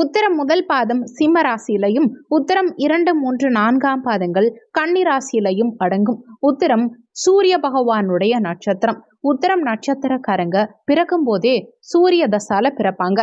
உத்திரம் முதல் பாதம் சிம்ம ராசியிலையும் உத்தரம் இரண்டு மூன்று நான்காம் பாதங்கள் கன்னி ராசியிலையும் அடங்கும். உத்தரம் சூரிய பகவானுடைய நட்சத்திரம். உத்தரம் நட்சத்திரக்காரங்க பிறக்கும் போதே சூரிய தசால பிறப்பாங்க.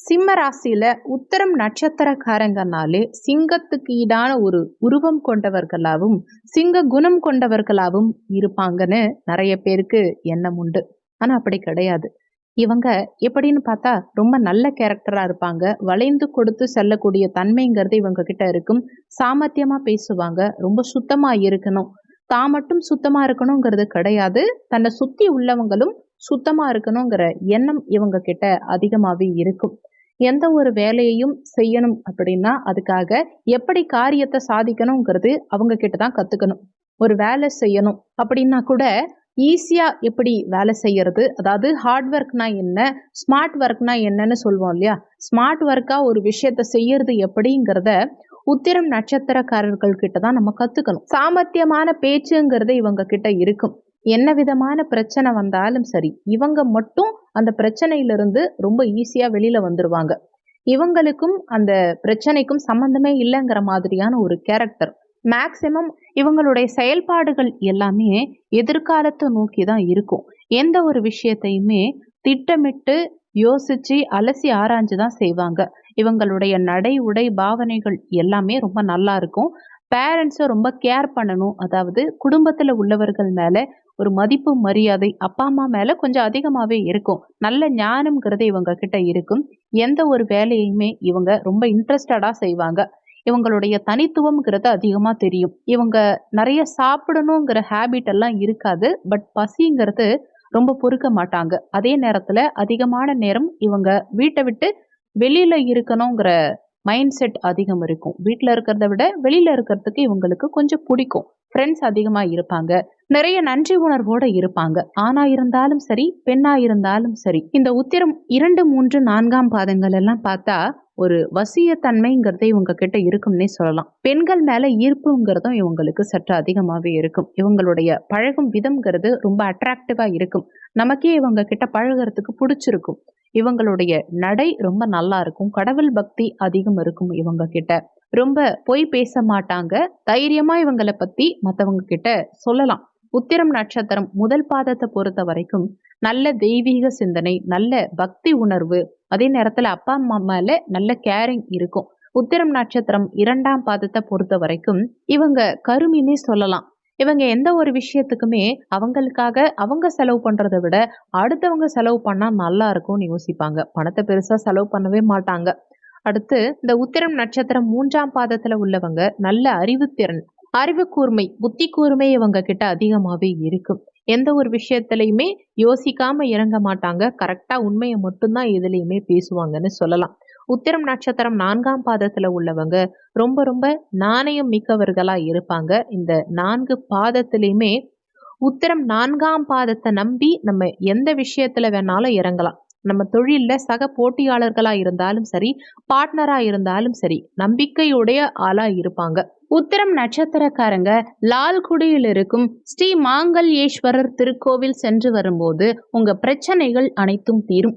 சிம்ம ராசியில உத்தரம் நட்சத்திரக்காரங்கனாலே சிங்கத்துக்கு ஈடான ஒரு உருவம் கொண்டவர்களாகவும் சிங்க குணம் கொண்டவர்களாகவும் இருப்பாங்கன்னு நிறைய பேருக்கு எண்ணம் உண்டு. ஆனா அப்படி கிடையாது. இவங்க எப்படின்னு பார்த்தா ரொம்ப நல்ல கேரக்டராக இருப்பாங்க. வளைந்து கொடுத்து செல்லக்கூடிய தன்மைங்கிறது இவங்க கிட்ட இருக்கும். சாமர்த்தியமாக பேசுவாங்க. ரொம்ப சுத்தமாக இருக்கணும். தான் மட்டும் சுத்தமாக இருக்கணுங்கிறது கிடையாது. தன்னை சுற்றி உள்ளவங்களும் சுத்தமாக இருக்கணுங்கிற எண்ணம் இவங்க கிட்ட அதிகமாகவே இருக்கும். எந்த ஒரு வேலையையும் செய்யணும் அப்படின்னா அதுக்காக எப்படி காரியத்தை சாதிக்கணுங்கிறது அவங்க கிட்ட தான் கற்றுக்கணும் ஒரு வேலை செய்யணும் அப்படின்னா கூட ஈஸியாக எப்படி வேலை செய்கிறது அதாவது ஹார்ட் ஒர்க்னா என்ன? ஸ்மார்ட் ஒர்க்னா என்னன்னு சொல்லுவோம் இல்லையா? ஸ்மார்ட் ஒர்க்காக ஒரு விஷயத்த செய்யறது எப்படிங்கிறத உத்திரம் நட்சத்திரக்காரர்கள் கிட்ட தான் நம்ம கற்றுக்கணும் சாமர்த்தியமான பேச்சுங்கிறது இவங்க கிட்ட இருக்கும். என்ன விதமான பிரச்சனை வந்தாலும் சரி இவங்க மட்டும் அந்த பிரச்சனையிலிருந்து ரொம்ப ஈஸியாக வெளியில் வந்துடுவாங்க இவங்களுக்கும் அந்த பிரச்சனைக்கும் சம்மந்தமே இல்லைங்கிற மாதிரியான ஒரு கேரக்டர் மேக்சிமம் இவங்களுடைய செயல்பாடுகள் எல்லாமே எதிர்காலத்தை நோக்கி தான் இருக்கும். எந்த ஒரு விஷயத்தையுமே திட்டமிட்டு யோசிச்சு அலசி ஆராய்ஞ்சு தான் செய்வாங்க. இவங்களுடைய நடை உடை பாவனைகள் எல்லாமே ரொம்ப நல்லா இருக்கும். பேரண்ட்ஸை ரொம்ப கேர் பண்ணணும். அதாவது குடும்பத்தில் உள்ளவர்கள் மேலே ஒரு மதிப்பு மரியாதை அப்பா அம்மா மேலே கொஞ்சம் அதிகமாகவே இருக்கும். நல்ல ஞானம்ங்கிறது இவங்க கிட்ட இருக்கும். எந்த ஒரு வேலையுமே இவங்க ரொம்ப இன்ட்ரெஸ்டடாக செய்வாங்க. இவங்களுடைய தனித்துவம்ங்கிறது அதிகமாக தெரியும். இவங்க நிறைய சாப்பிடணுங்கிற ஹேபிட் எல்லாம் இருக்காது. பட் பசிங்கிறது ரொம்ப பொறுக்க மாட்டாங்க. அதே நேரத்தில் அதிகமான நேரம் இவங்க வீட்டை விட்டு வெளியில் இருக்கணுங்கிற மைண்ட் செட் அதிகம் இருக்கும். வீட்டில் இருக்கிறத விட வெளியில் இருக்கிறதுக்கு இவங்களுக்கு கொஞ்சம் பிடிக்கும். ஃப்ரெண்ட்ஸ் அதிகமாக இருப்பாங்க. நிறைய நன்றி உணர்வோடு இருப்பாங்க. ஆணா இருந்தாலும் சரி பெண்ணா இருந்தாலும் சரி. இந்த உத்திரம் இரண்டு மூன்று நான்காம் பாதங்கள் எல்லாம் பார்த்தா ஒரு வசியத்தன்மைங்கிறது இவங்க கிட்ட இருக்கும்னே சொல்லலாம். பெண்கள் மேல ஈர்ப்புங்கிறதும் இவங்களுக்கு சற்று அதிகமாகவே இருக்கும். இவங்களுடைய பழகும் விதம்ங்கிறது ரொம்ப அட்ராக்டிவா இருக்கும். நமக்கே இவங்க கிட்ட பழகிறதுக்கு பிடிச்சிருக்கும். இவங்களுடைய நடை ரொம்ப நல்லா இருக்கும். கடவுள் பக்தி அதிகம் இருக்கும் இவங்க கிட்ட ரொம்ப பொய் பேச மாட்டாங்க. தைரியமா இவங்களை பத்தி மற்றவங்க கிட்ட சொல்லலாம். உத்திரம் நட்சத்திரம் முதல் பாதத்தை பொறுத்த வரைக்கும் நல்ல தெய்வீக சிந்தனை நல்ல பக்தி உணர்வு. அதே நேரத்தில் அப்பா அம்மா மேல நல்ல கேரிங் இருக்கும். உத்திரம் நட்சத்திரம் இரண்டாம் பாதத்தை பொறுத்த வரைக்கும் இவங்க கருமினே சொல்லலாம். இவங்க எந்த ஒரு விஷயத்துக்குமே அவங்களுக்காக அவங்க செலவு பண்றதை விட அடுத்தவங்க செலவு பண்ணா நல்லா இருக்கும்னு யோசிப்பாங்க. பணத்தை பெருசா செலவு பண்ணவே மாட்டாங்க. அடுத்து இந்த உத்திரம் நட்சத்திரம் மூன்றாம் பாதத்துல உள்ளவங்க நல்ல அறிவுத்திறன் அறிவு கூர்மை புத்தி கூர்மை இவங்க கிட்ட அதிகமாகவே இருக்கும். எந்த ஒரு விஷயத்துலையுமே யோசிக்காம இறங்க மாட்டாங்க. கரெக்டா உண்மையை மட்டும்தான் எதுலையுமே பேசுவாங்கன்னு சொல்லலாம். உத்திரம் நட்சத்திரம் நான்காம் பாதத்துல உள்ளவங்க ரொம்ப ரொம்ப நாணயம் மிக்கவர்களா இருப்பாங்க. இந்த நான்கு பாதத்திலையுமே உத்திரம் நான்காம் பாதத்தை நம்பி நம்ம எந்த விஷயத்துல வேணாலும் இறங்கலாம். நம்ம தொழிலில் சக போட்டியாளர்களாக இருந்தாலும் சரி பார்ட்னராக இருந்தாலும் சரி நம்பிக்கையுடைய ஆளாக இருப்பாங்க. உத்தரம் நட்சத்திரக்காரங்க லால்குடியில் இருக்கும் ஸ்ரீ மாங்கல்யேஸ்வரர் திருக்கோவில் சென்று வரும்போது உங்க பிரச்சனைகள் அனைத்தும் தீரும்.